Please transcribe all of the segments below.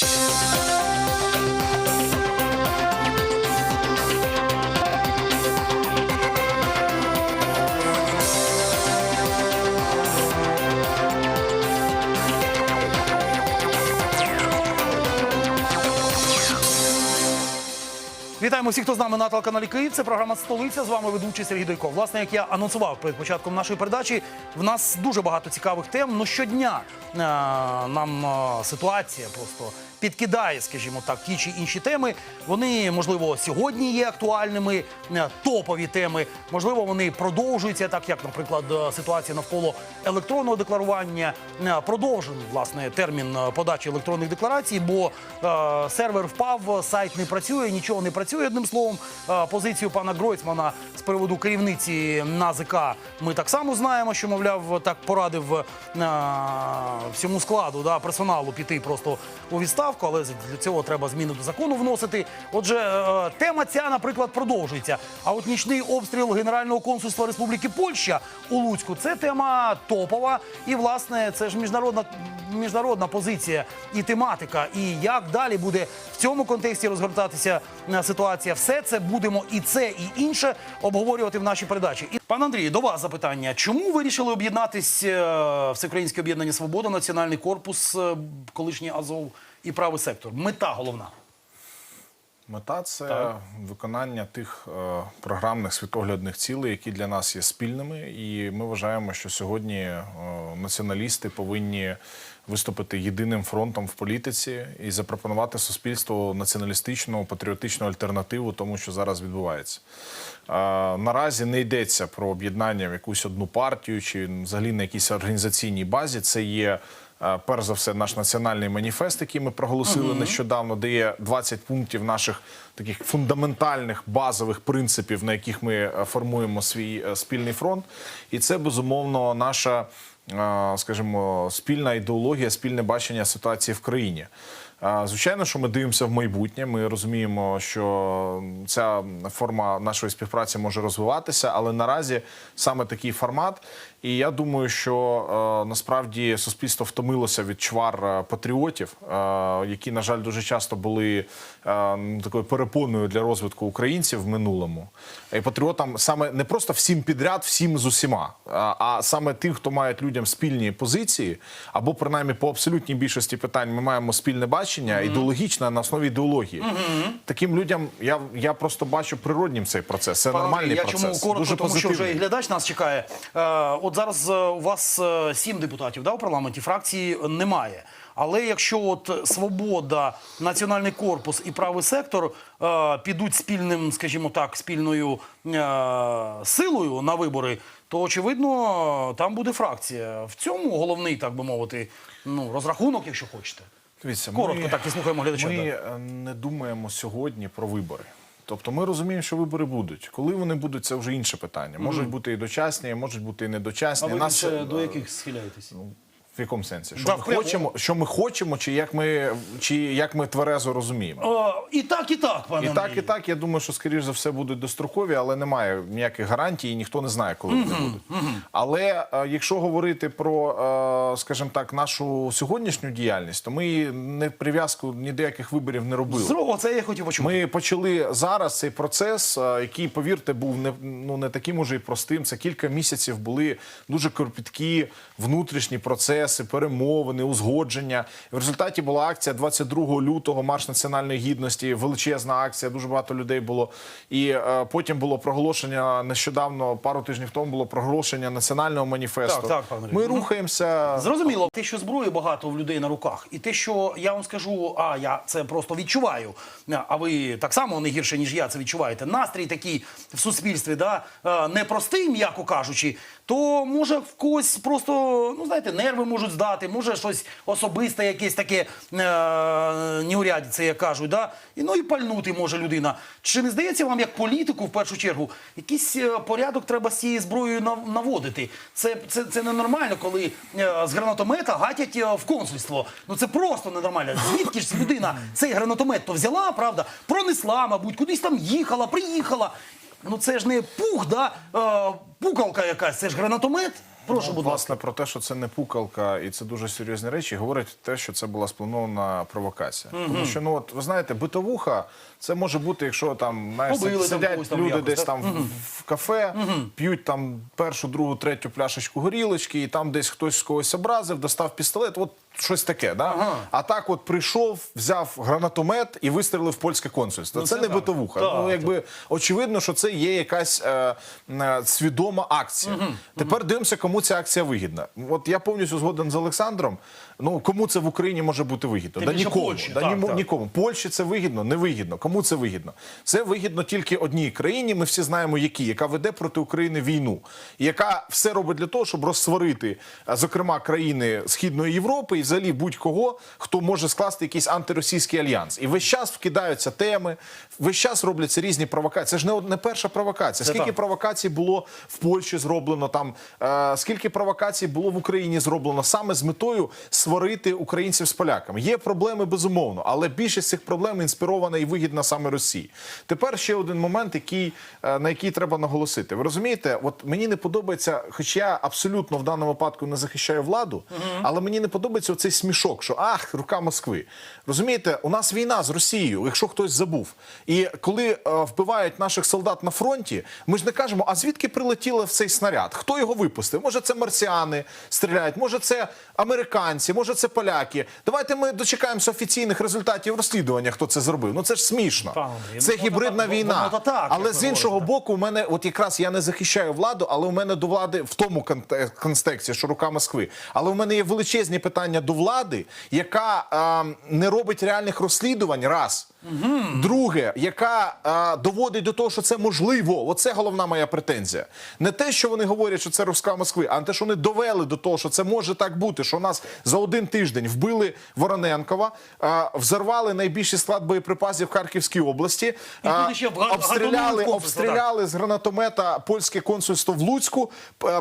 Thank you. Вітаємо всіх, хто з нами на телеканалі Київ. Це програма Столиця. З вами ведучий Сергій Дойко. Власне, як я анонсував перед початком нашої передачі, в нас дуже багато цікавих тем. Ну щодня е, нам е, ситуація просто підкидає, скажімо так, ті чи інші теми. Вони, можливо, сьогодні є актуальними, е, топові теми. Можливо, вони продовжуються, так як, наприклад, е, ситуація навколо електронного декларування. Е, Продовжений власне термін е, подачі електронних декларацій, бо е, сервер впав, сайт не працює, нічого не працює. Одним словом, е, позицію пана Гройцмана з приводу керівниці НАЗК ми так само знаємо, що мовляв так порадив е, всьому складу персоналу піти просто у відставку, але для цього треба зміни до закону вносити. Отже, е, тема ця, наприклад, продовжується. А от нічний обстріл Генерального консульства Республіки Польща у Луцьку це тема топова. І, власне, це ж міжнародна, позиція і тематика. І як далі буде в цьому контексті розгортатися е, ситуація, все це будемо і це, і інше обговорювати в нашій передачі. І пан Андрій, до вас запитання: чому вирішили об'єднатись е, Всеукраїнське об'єднання Свобода, Національний корпус, е, колишній Азов і правий сектор? Мета головна. Мета це Так. виконання тих е, програмних світоглядних цілей, які для нас є спільними. І ми вважаємо, що сьогодні е, націоналісти повинні виступити єдиним фронтом в політиці і запропонувати суспільству націоналістичну патріотичну альтернативу тому, що зараз відбувається. Е, наразі не йдеться про об'єднання в якусь одну партію чи взагалі на якійсь організаційній базі. Це є. Перш за все, наш національний маніфест, який ми проголосили нещодавно, де є 20 пунктів наших таких фундаментальних базових принципів, на яких ми е, формуємо свій е, спільний фронт. І це безумовно наша, е, скажімо, спільна ідеологія, спільне бачення ситуації в країні. Звичайно, що ми дивимося в майбутнє. Ми розуміємо, що ця форма нашої співпраці може розвиватися, але наразі саме такий формат. І я думаю, що е, насправді суспільство втомилося від чвар е, патріотів, е, які, на жаль, дуже часто були такою перепоною для розвитку українців в минулому. І патріотам саме не просто всім підряд, всім з усіма, а, саме тим, хто мають людям спільні позиції, або принаймні по абсолютній більшості питань ми маємо спільне бачення ідеологічне на основі ідеології. Таким людям я, я просто бачу природнім цей процес. Це Пане нормальний я процес. чому коротко, дуже тому що вже і глядач нас чекає. Е, от зараз е, у вас е, сім депутатів да, у парламенті, фракції немає. Але якщо от свобода, національний корпус і правий сектор е, підуть спільним, скажімо так, спільною е, силою на вибори, то очевидно там буде фракція. В цьому головний, так би мовити, ну розрахунок, якщо хочете. Дивіться, Коротко так і слухаємо глядача, Ми да. е, не думаємо сьогодні про вибори. Тобто ми розуміємо, що вибори будуть. Коли вони будуть, це вже інше питання. Можуть бути і дочасні, можуть бути і недочасні. Нас, до яких схиляєтесь? В якому сенсі? Що Да, ми хочемо, що ми хочемо, чи як ми, чи як ми тверезо розуміємо? Е, і так, і так, пане І так, і так. Я думаю, що скоріш за все будуть дострокові, але немає ніяких гарантій, і ніхто не знає, коли вони будуть. Але е, якщо говорити про, е, скажімо так, нашу сьогоднішню діяльність, то ми не прив'язку ні до яких виборів не робили. Зро, це я хотів почути. Ми почали зараз цей процес, е, який, повірте, був не ну не таким уже й простим. Це кілька місяців були дуже кропіткі внутрішні процеси, перемовини, узгодження. В результаті була акція 22 лютого, марш національної гідності, величезна акція. Дуже багато людей було. І е, потім було проголошення нещодавно, пару тижнів тому було проголошення національного маніфесту. Так, так, пане Андрій. Ми Мгм. рухаємося. Зрозуміло, те, що зброї багато в людей на руках, і те, що я вам скажу, а я це просто відчуваю. А ви так само не гірше, ніж я це відчуваєте. Настрій такий в суспільстві, да, е, непростий, м'яко кажучи, то може в когось просто, ну знаєте, нерви можуть здати, може щось особисте, якесь таке е, неурядіце, як кажуть, да? і, ну і пальнути може людина. Чи не здається вам, як політику, в першу чергу, якийсь е, порядок треба з цією зброєю наводити? Це, це, це ненормально, коли е, з гранатомета гатять в консульство. Ну це просто ненормально. Звідки ж людина цей гранатомет то взяла, правда, пронесла, мабуть, кудись там їхала, приїхала. Ну це ж не пух, да? пукалка якась, це ж гранатомет. Прошу, будь Власне, про те, що це не пукалка і це дуже серйозні речі, говорить те, що це була спланована провокація. Тому що, ну от ви знаєте, битовуха це може бути, якщо там знаєш, Побили сидять там люди якось, десь так? там в- в кафе, п'ють там першу, другу, третю пляшечку горілочки, і там десь хтось з когось образив, достав пістолет. От щось таке, да? Ага. А так, от прийшов, взяв гранатомет і вистрілив в польське консульство. Ну, це, це не так. битовуха. Так, ну, так. якби очевидно, що це є якась е, е, свідома акція. Тепер дивимося, кому ця акція вигідна. От я повністю згоден з Олександром. Ну кому це в Україні може бути вигідно? Тим Да нікому. Польщі, да так, німо- так. нікому. Польщі це вигідно, не вигідно. Кому це вигідно? Це вигідно тільки одній країні. Ми всі знаємо, які, яка веде проти України війну, і яка все робить для того, щоб розсварити, зокрема, країни Східної Європи і взагалі будь-кого, хто може скласти якийсь антиросійський альянс. І весь час вкидаються теми, весь час робляться різні провокації. Це ж не, не перша провокація. Скільки провокацій було в Польщі зроблено там, е, скільки провокацій було в Україні зроблено саме з метою сварити українців з поляками. Є проблеми безумовно, але більшість цих проблем інспірована і вигідна саме Росії. Тепер ще один момент, який е, на який треба наголосити. Ви розумієте, от мені не подобається, хоч я абсолютно в даному випадку не захищаю владу, але мені не подобається оцей смішок, що ах, рука Москви. Розумієте, у нас війна з Росією, якщо хтось забув. І коли е, вбивають наших солдат на фронті, ми ж не кажемо, а звідки прилетіло в цей снаряд? Хто його випустив? Може, це марсіани стріляють, може, це американці, може, це поляки. Давайте ми дочекаємося офіційних результатів розслідування, хто це зробив. Ну це ж смішно. Пане Це гібридна воно- війна. воно так, Але з іншого боку, у мене, от якраз я не захищаю владу, але у мене до влади в тому конте- контексті, що рука Москви. Але у мене є величезні питання до влади, яка е, не робить реальних розслідувань. Раз. Друге, яка е, доводить до того, що це можливо. Оце головна моя претензія. Не те, що вони говорять, що це руска Москви, а те, що вони довели до того, що це може так бути. Що нас за один тиждень вбили Вороненкова, е, взорвали найбільший склад боєприпасів в Харківській області, І е, обстріляли, обстріляли з гранатомета польське консульство в Луцьку,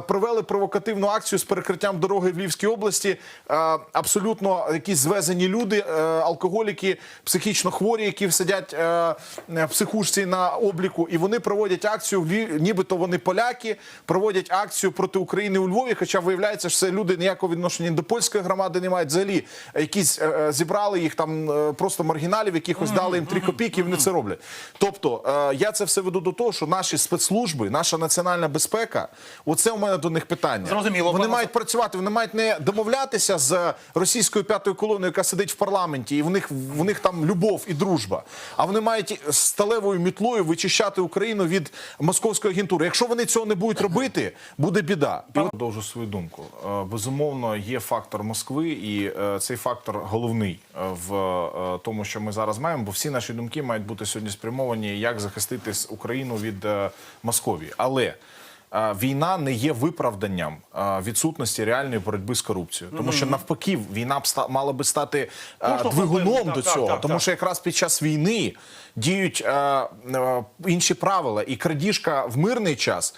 провели провокативну акцію з перекриттям дороги в Львівській області. Е, Абсолютно якісь звезені люди, е, алкоголіки, психічно хворі, які сидять е, в психушці на обліку, і вони проводять акцію, нібито вони поляки, проводять акцію проти України у Львові. Хоча виявляється, що це люди ніякого відношення до польської громади не мають. Взагалі якісь е, е, зібрали їх там е, просто маргіналів, якихось дали їм три копійки. і Вони це роблять. Тобто е, я це все веду до того, що наші спецслужби, наша національна безпека, оце у мене до них питання. Зрозуміло, Вони мають працювати, вони мають не домовлятися з російською п'ятою колоною, яка сидить в парламенті, і в них в них там любов і дружба. А вони мають сталевою мітлою вичищати Україну від московської агентури. Якщо вони цього не будуть робити, буде біда. Продовжу свою думку. Е, Безумовно, є фактор Москви, і е, цей фактор головний е, в тому, що ми зараз маємо, бо всі наші думки мають бути сьогодні спрямовані, як захистити Україну від Московії. Але війна не є виправданням відсутності реальної боротьби з корупцією, тому що навпаки, війна б мала би стати е, двигуном до цього, тому що якраз під час війни діють е, е, інші правила, і крадіжка в мирний час,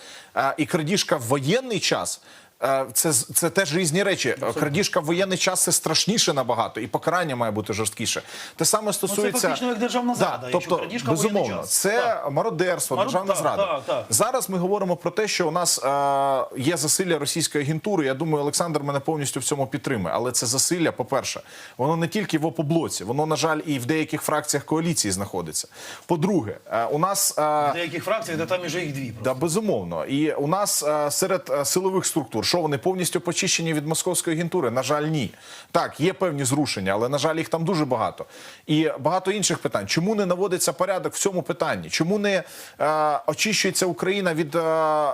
і крадіжка в воєнний час. Е, Це, це теж різні речі. Крадіжка в воєнний час це страшніше набагато, і покарання має бути жорсткіше. Те саме стосується фактично як державна зрада, Да, тобто, крадіжка безумовно, час. це Так. мародерство, Марод- державна так, зрада. так, так. Зараз ми говоримо про те, що у нас е, є засилля російської агентури. Я думаю, Олександр мене повністю в цьому підтримує. Але це засилля, по-перше, воно не тільки в опоблоці, воно, на жаль, і в деяких фракціях коаліції знаходиться. По-друге, е, у нас. е, В деяких фракціях, де там вже їх дві. Да, безумовно. І у нас е, серед е, силових структур, що вони повністю почищені від московської агентури? На жаль, ні. Так, є певні зрушення, але на жаль, їх там дуже багато. І багато інших питань. Чому не наводиться порядок в цьому питанні? Чому не е, очищується Україна від е,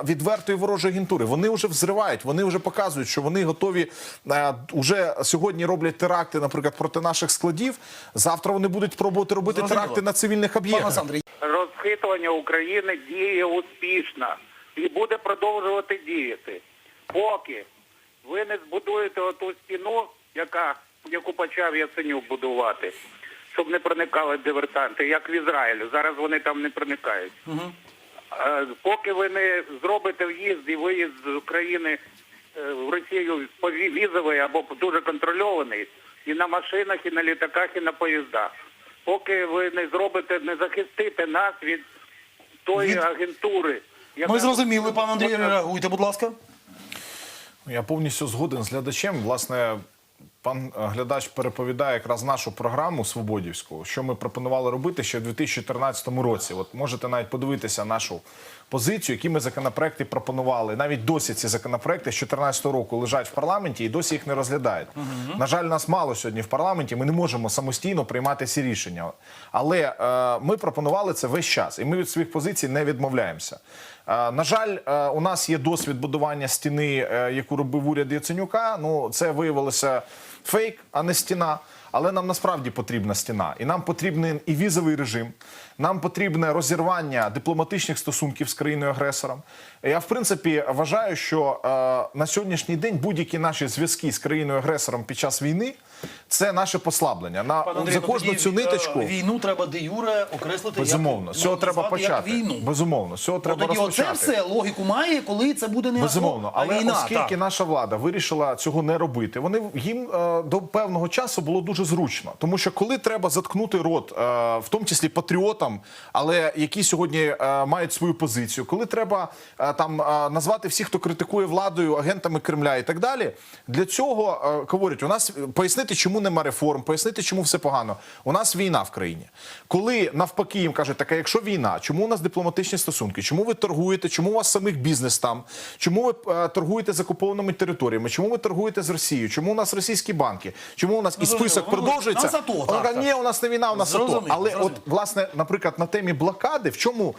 відвертої ворожої агентури? Вони вже взривають, вони вже показують, що вони готові е, уже сьогодні роблять теракти, наприклад, проти наших складів. Завтра вони будуть пробувати робити Зрозуміло. теракти на цивільних об'єктах. Розхитування України діє успішно і буде продовжувати діяти. Поки ви не збудуєте оту стіну, яка, яку почав Яценюк будувати, щоб не проникали диверсанти, як в Ізраїлю. Зараз вони там не проникають. Е, Поки ви не зробите в'їзд і виїзд з України е, в Росію візовий або дуже контрольований і на машинах, і на літаках, і на поїздах. Поки ви не зробите, не захистите нас від тої Від- агентури. яка- ми зрозуміли, пане Андрію, реагуйте, будь ласка. Я повністю згоден з глядачем. Власне, пан е, глядач переповідає якраз нашу програму Свободівську, що ми пропонували робити ще в 2014 році. От можете навіть подивитися нашу позицію, які ми законопроекти пропонували. Навіть досі ці законопроекти з 2014 року лежать в парламенті і досі їх не розглядають. На жаль, нас мало сьогодні в парламенті. Ми не можемо самостійно приймати ці рішення. Але е, ми пропонували це весь час, і ми від своїх позицій не відмовляємося. Е, На жаль, е, у нас є досвід будування стіни, е, яку робив уряд Яценюка. Ну це виявилося фейк, а не стіна. Але нам насправді потрібна стіна, і нам потрібен і візовий режим. Нам потрібне розірвання дипломатичних стосунків з країною агресором. Я в принципі вважаю, що на сьогоднішній день будь-які наші зв'язки з країною агресором під час війни це наше послаблення. На Андрій, за ну, кожну тоді, цю е, ниточку. війну треба де юре окреслити. Безумовно, як, цього треба назвати як почати. Війну. Безумовно, цього треба тоді оце все логіку має, коли це буде не Безумовно, а але війна. оскільки так. наша влада вирішила цього не робити, вони їм е, до певного часу було дуже зручно, тому що коли треба заткнути рот, е, в тому числі патріотам, але які сьогодні мають свою позицію, коли треба там назвати всіх, хто критикує владою агентами Кремля і так далі, для цього говорять, у нас пояснити, чому нема реформ, пояснити, чому все погано. У нас війна в країні. Коли навпаки їм кажуть, так а якщо війна, чому у нас дипломатичні стосунки? Чому ви торгуєте? Чому у вас самих бізнес там? Чому ви е, торгуєте з окупованими територіями? Чому ви торгуєте з Росією? Чому у нас російські банки? Чому у нас і список Ну, продовжується? нас АТО, так, так. ні, у нас не війна, у нас АТО. Але от власне, наприклад, на темі блокади, в чому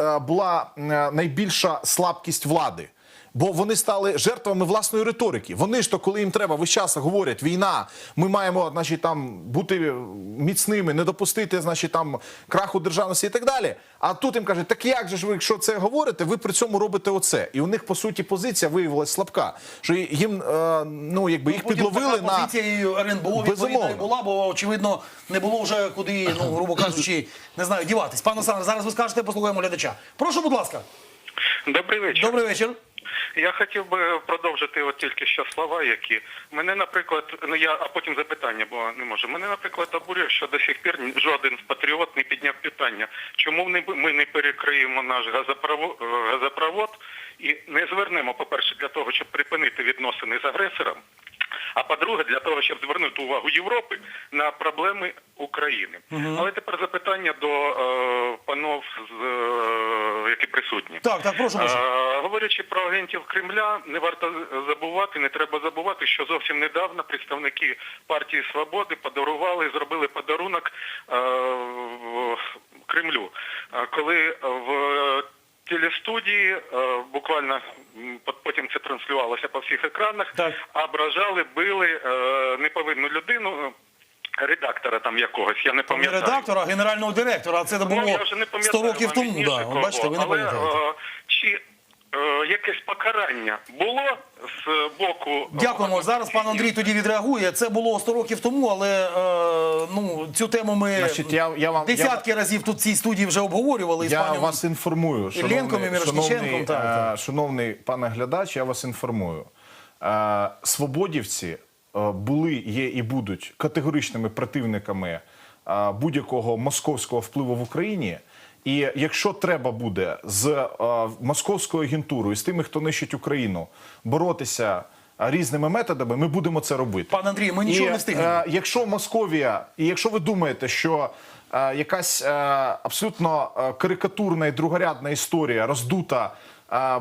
е, була е, найбільша слабкість влади? Бо вони стали жертвами власної риторики. Вони ж то, коли їм треба, весь час говорять, війна, ми маємо, значить, там бути міцними, не допустити, значить, там краху державності і так далі. А тут їм кажуть, так як же ж ви, якщо це говорите, ви при цьому робите оце. І у них по суті позиція виявилась слабка. Що їм е, ну якби їх Потім підловили така на позиція РНБО відповідна і була, бо очевидно не було вже куди, ну грубо кажучи, не знаю, діватись. Пане Олександр, зараз ви скажете, послухаємо глядача. Прошу, будь ласка, Добрий вечір. добрий вечір. Я хотів би продовжити от тільки що слова, які мене, наприклад, ну я а потім запитання, бо не можу. Мене, наприклад, обурює, що до сих пір жоден патріот не підняв питання, чому ми не перекриємо наш газопровод, газопровод і не звернемо, по-перше, для того, щоб припинити відносини з агресором. А по-друге, для того, щоб звернути увагу Європи на проблеми України. Але тепер запитання до е, панов, з, е, які присутні. Так, так, прошу, прошу. Е, Говорячи про агентів Кремля, не варто забувати, не треба забувати, що зовсім недавно представники партії Свободи подарували, зробили подарунок е, в Кремлю, Е, коли в телестудії е, буквально потім це транслювалося по всіх екранах, Так. ображали, били е, неповинну людину. Редактора там якогось, я не Не пам'ятаю. редактора, а генерального директора. Це було Ну, я вже не 100 пам'ятаю, років тому. Да. Бачите, ви не пам'ятаєте. е, чи е, якесь покарання було з боку... Дякуємо. Зараз пан Андрій тоді відреагує. Це було 100 років тому, але е, ну цю тему ми Значить, я- я вам- десятки разів тут в цій студії вже обговорювали. Я пані вас інформую, Іллєнком і шановний, шановний, так, е, шановний пане глядач, я вас інформую. Е, Свободівці е, були, є і будуть категоричними противниками е, будь-якого московського впливу в Україні. І якщо треба буде з е, московською агентурою, з тими, хто нищить Україну, боротися різними методами, ми будемо це робити. Пане Андрію, ми нічого І, не встигнемо. е, якщо Московія, і якщо ви думаєте, що е, якась е, абсолютно карикатурна і другорядна історія роздута.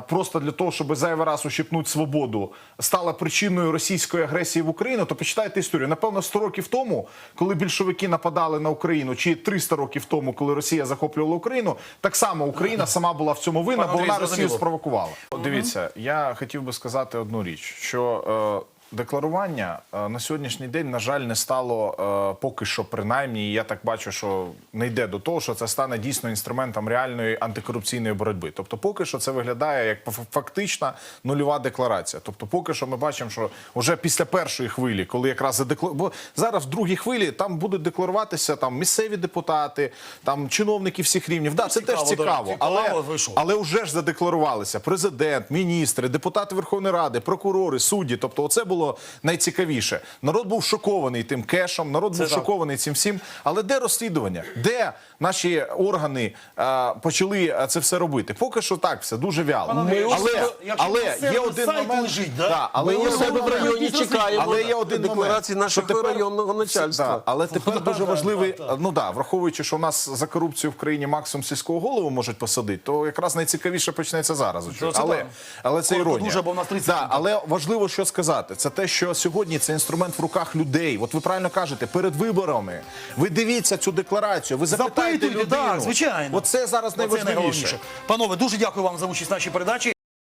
Просто для того, щоб зайвий раз ущипнути свободу, стала причиною російської агресії в Україну, то почитайте історію. Напевно, 100 років тому, коли більшовики нападали на Україну, чи 300 років тому, коли Росія захоплювала Україну, так само Україна сама була в цьому винна, бо вона Росію спровокувала. Дивіться, я хотів би сказати одну річ: що е, декларування е, на сьогоднішній день, на жаль, не стало е, поки що, принаймні, і я так бачу, що не йде до того, що це стане дійсно інструментом реальної антикорупційної боротьби. Тобто, поки що це виглядає як фактична нульова декларація. Тобто, поки що ми бачимо, що вже після першої хвилі, коли якраз задеклар... бо зараз в другій хвилі там будуть декларуватися там місцеві депутати, там чиновники всіх рівнів. Да, це Цікаво, теж цікаво, але, але вже ж задекларувалися президент, міністри, депутати Верховної Ради, прокурори, судді. Тобто, оце було було найцікавіше. Народ був шокований тим кешем, народ був так. шокований цим всім. Але де розслідування? Де наші органи е, почали е, це все робити? Поки що так, все дуже вяло. Андрію, але якщо але є один момент. лежить, да? Да, але Ми є у себе в районі чекаємо Але є один декларації нашого тепер- районного начальства. Да, але тепер дуже важливий, да. ну да, враховуючи, що у нас за корупцію в країні максимум сільського голову можуть посадити, то якраз найцікавіше почнеться зараз. це Але, але це іронія. дуже, бо в нас 30 да, але важливо що сказати. Це те, що сьогодні це інструмент в руках людей. От ви правильно кажете, перед виборами ви дивіться цю декларацію, ви запитайте Запитуйте, людину. так, звичайно. Оце зараз Оце найважливіше. найголовніше. Панове, дуже дякую вам за участь в нашій передачі.